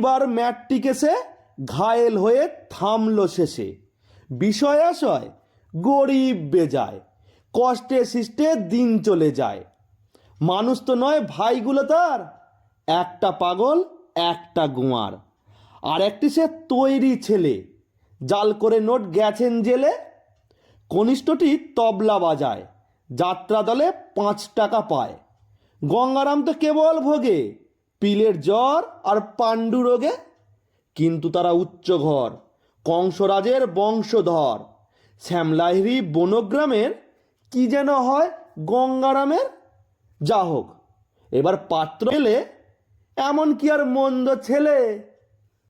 বার ম্যাটটিকে সে ঘায়েল হয়ে থামল শেষে। বিষয় আশয় গরিব বেজায়, কষ্টে সৃষ্টে দিন চলে যায়। মানুষ তো নয় ভাইগুলো তার, একটা পাগল, একটা গুঁয়ার। আর একটি সে তৈরি ছেলে, জাল করে নোট গেছেন জেলে। কনিষ্ঠটি তবলা বাজায় যাত্রা দলে পাঁচ টাকা পায়। গঙ্গারাম তো কেবল ভোগে পিলের জ্বর আর পাণ্ডু রোগে। কিন্তু তারা উচ্চ ঘর, কংসরাজের বংশধর। শ্যামলাহিরি বনগ্রামের কি যেন হয় গঙ্গারামের? যা হোক এবার পাত্র এলে এমন কি আর মন্দ ছেলে?